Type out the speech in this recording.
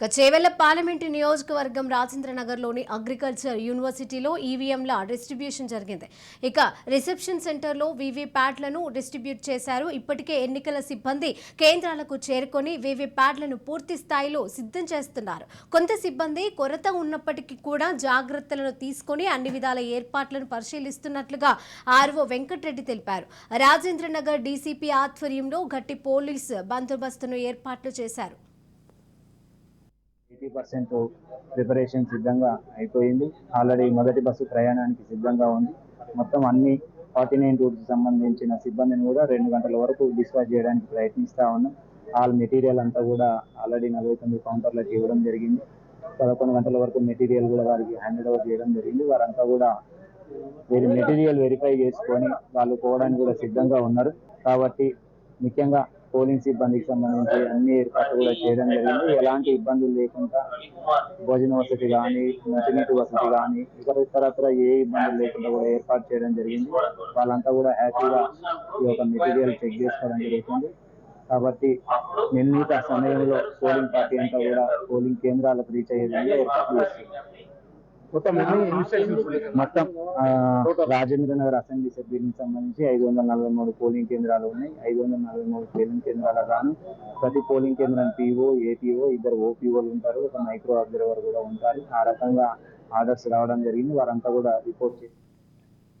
ఇక చేవెళ్ళ పార్లమెంటు నియోజకవర్గం రాజేంద్రనగర్లోని అగ్రికల్చర్ యూనివర్సిటీలో ఈవీఎంల డిస్ట్రిబ్యూషన్ జరిగింది. ఇక రిసెప్షన్ సెంటర్లో వీవీ ప్యాడ్లను డిస్ట్రిబ్యూట్ చేశారు. ఇప్పటికే ఎన్నికల సిబ్బంది కేంద్రాలకు చేరుకొని వీవీ ప్యాడ్లను పూర్తి స్థాయిలో సిద్ధం చేస్తున్నారు. కొంత సిబ్బంది కొరత ఉన్నప్పటికీ కూడా జాగ్రత్తలను తీసుకొని అన్ని విధాల ఏర్పాట్లను పరిశీలిస్తున్నట్లుగా ఆర్వో వెంకటరెడ్డి తెలిపారు. రాజేంద్రనగర్ డీసీపీ ఆధ్వర్యంలో గట్టి పోలీస్ బందోబస్తును ఏర్పాట్లు చేశారు. ఎయిటీ పర్సెంట్ ప్రిపరేషన్ సిద్ధంగా అయిపోయింది. ఆల్రెడీ మొదటి బస్సు ప్రయాణానికి సిద్ధంగా ఉంది. మొత్తం అన్ని ఫార్టీ నైన్ రూట్కి సంబంధించిన సిబ్బందిని కూడా రెండు గంటల వరకు డిస్పాచ్ చేయడానికి ప్రయత్నిస్తా ఉన్నాం. ఆల్ మెటీరియల్ అంతా కూడా ఆల్రెడీ నలభై తొమ్మిది కౌంటర్లకు ఇవ్వడం జరిగింది. పదకొండు గంటల వరకు మెటీరియల్ కూడా వారికి హ్యాండ్ ఓవర్ చేయడం జరిగింది. వారంతా కూడా వీరి మెటీరియల్ వెరిఫై చేసుకొని వాళ్ళు పోవడానికి కూడా సిద్ధంగా ఉన్నారు. కాబట్టి ముఖ్యంగా పోలింగ్ సిబ్బందికి సంబంధించి అన్ని ఏర్పాట్లు కూడా చేయడం జరిగింది. ఎలాంటి ఇబ్బందులు లేకుండా భోజన వసతి కానీ మంచినీటి వసతి కానీ ఇతర ఇతరత్ర ఏ ఇబ్బందులు లేకుండా కూడా ఏర్పాటు చేయడం జరిగింది. వాళ్ళంతా కూడా హ్యాపీగా ఈ యొక్క మెటీరియల్ చెక్ చేసుకోవడం జరుగుతుంది. కాబట్టి నిర్ణీత సమయంలో పోలింగ్ పార్టీ అంతా కూడా పోలింగ్ కేంద్రాలకు రీచ్ అయ్యే విధంగా ఏర్పాట్లు చేస్తుంది. మొత్తం రాజేంద్ర నగర్ అసెంబ్లీ సభ్యునికి సంబంధించి ఐదు వందల నలభై మూడు పోలింగ్ కేంద్రాలు ఉన్నాయి. ఐదు వందల నలభై మూడు పోలింగ్ కేంద్రాల గాను ప్రతి పోలింగ్ కేంద్రం పీఓ ఏపీఓ ఇద్దరు ఓపీఓలు ఉంటారు. ఒక మైక్రో అబ్జర్వర్ కూడా ఉంటారు. ఆ రకంగా ఆర్డర్స్ రావడం జరిగింది. వారంతా కూడా రిపోర్ట్ చేసి